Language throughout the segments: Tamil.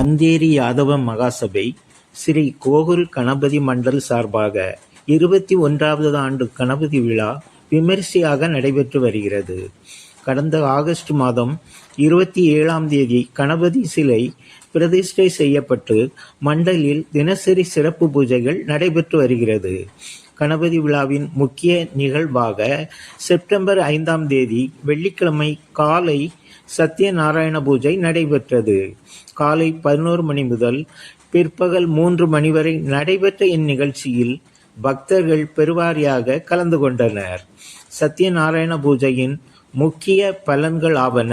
அந்தேரி யாதவ மகாசபை ஸ்ரீ கோகுல் கணபதி மண்டல் சார்பாக இருபத்தி ஒன்றாவது ஆண்டு கணபதி விழா விமரிசையாக நடைபெற்று வருகிறது. கடந்த ஆகஸ்ட் மாதம் இருபத்தி ஏழாம் தேதி கணபதி சிலை பிரதிஷ்டை செய்யப்பட்டு மண்டலில் தினசரி சிறப்பு பூஜைகள் நடைபெற்று வருகிறது. கணபதி விழாவின் முக்கிய நிகழ்வாக செப்டம்பர் ஐந்தாம் தேதி வெள்ளிக்கிழமை காலை சத்யநாராயண பூஜை நடைபெற்றது. காலை பதினோரு மணி முதல் பிற்பகல் மூன்று மணி வரை நடைபெற்ற இந்நிகழ்ச்சியில் பக்தர்கள் பெருவாரியாக கலந்து கொண்டனர். சத்யநாராயண பூஜையின் முக்கிய பலன்கள் ஆவன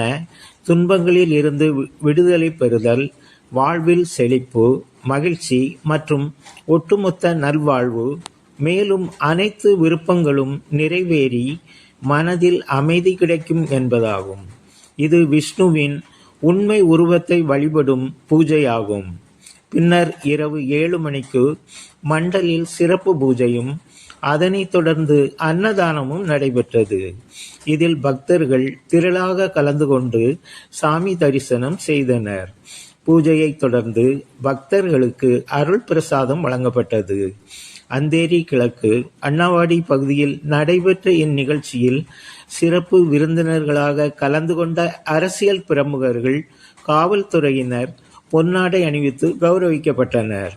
துன்பங்களில் இருந்து விடுதலை பெறுதல், வாழ்வில் செழிப்பு, மகிழ்ச்சி மற்றும் ஒட்டுமொத்த நல்வாழ்வு. மேலும் அனைத்து விருப்பங்களும் நிறைவேறி மனதில் அமைதி கிடைக்கும் என்பதாகும். இது விஷ்ணுவின் உண்மை உருவத்தை வழிபடும் பூஜையாகும். பின்னர் இரவு ஏழு மணிக்கு மண்டலில் சிறப்பு பூஜையும், அதனைத் தொடர்ந்து அன்னதானமும் நடைபெற்றது. இதில் பக்தர்கள் திரளாக கலந்து கொண்டு சாமி தரிசனம் செய்தனர். பூஜையைத் தொடர்ந்து பக்தர்களுக்கு அருள் பிரசாதம் வழங்கப்பட்டது. அந்தேரி கிழக்கு அண்ணாவாடி பகுதியில் நடைபெற்ற இந்நிகழ்ச்சியில் சிறப்பு விருந்தினர்களாக கலந்து கொண்ட அரசியல் பிரமுகர்கள், காவல்துறையினர் பொன்னாடை அணிவித்து கௌரவிக்கப்பட்டனர்.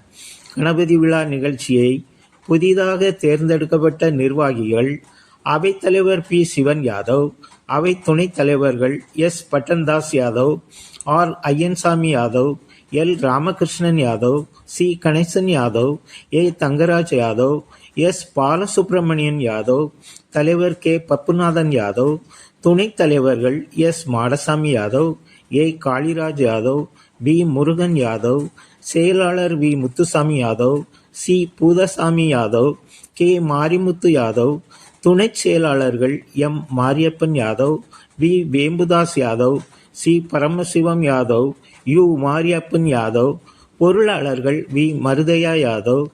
கணபதி விழா நிகழ்ச்சியை புதிதாக தேர்ந்தெடுக்கப்பட்ட நிர்வாகிகள் அவைத்தலைவர் பி. சிவன் யாதவ், அவை துணைத் தலைவர்கள் S. Pattandas Yadav, R. Ayyansamy Yadav, L. Ramakrishnan Yadav, C. Ganesan Yadav, A. Thangaraj Yadav, S. Balasubramanian Yadav, தலைவர் கே. பப்புநாதன் யாதவ், துணைத் தலைவர்கள் S. Madasamy Yadav, A. Kaliraj Yadav, P. Murugan Yadav, செயலாளர் V. Muthusamy Yadav, C. Poothasamy Yadav, K. Marimuthu Yadav, துணைச் செயலாளர்கள் M. Mariappan Yadav, V. Vembudas Yadav, C. Paramasivam Yadav, U. Mariappan Yadav, பொருளாளர்கள் V. Maruthaiya Yadav,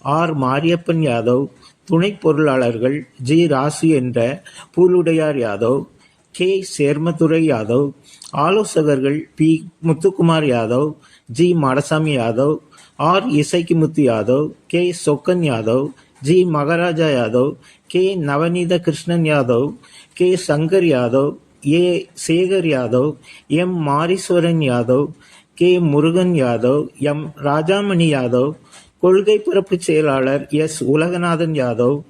R. Mariappan Yadav, துணை பொருளாளர்கள் ஜி. ராசு என்ற பூலுடையார் யாதவ், கே. சேர்மதுரை யாதவ், ஆலோசகர்கள் P. Muthukumar Yadav, G. Madasamy Yadav, R. Isaikkumuthu Yadav, K. Chokkan Yadav, G. Maharaja Yadav, K. Navaneetha Krishnan Yadav, K. Shankar Yadav, A. Sekar Yadav, M. Mariswaran Yadav, K. Murugan Yadav, M. Rajamani Yadav, கொள்கை பரப்பு செயலாளர் எஸ். உலகநாதன் யாதவ்,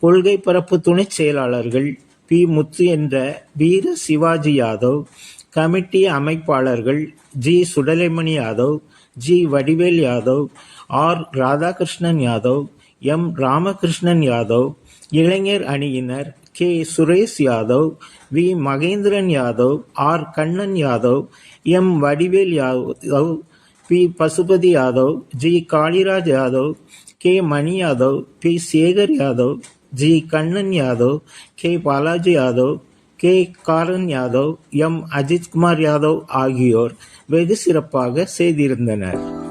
கொள்கை பரப்பு துணைச் செயலாளர்கள் பி. முத்து என்ற வீர சிவாஜி யாதவ், கமிட்டி அமைப்பாளர்கள் G. Sudalaimani Yadav, G. Vadivel Yadav, R. Radhakrishnan Yadav, M. Ramakrishnan Yadav, இளைஞர் அணியினர் K. Suresh Yadav, V. Mahendran Yadav, R. Kannan Yadav, M. Vadivel Yadav, P. Pasupathi Yadav, G. Kaliraj Yadav, K. Mani Yadav, P. Sekar Yadav, G. Kannan Yadav, K. Balaji Yadav, K. Karan Yadav, M. Ajithkumar Yadav ஆகியோர் வெகு சிறப்பாக செய்திருந்தனர்.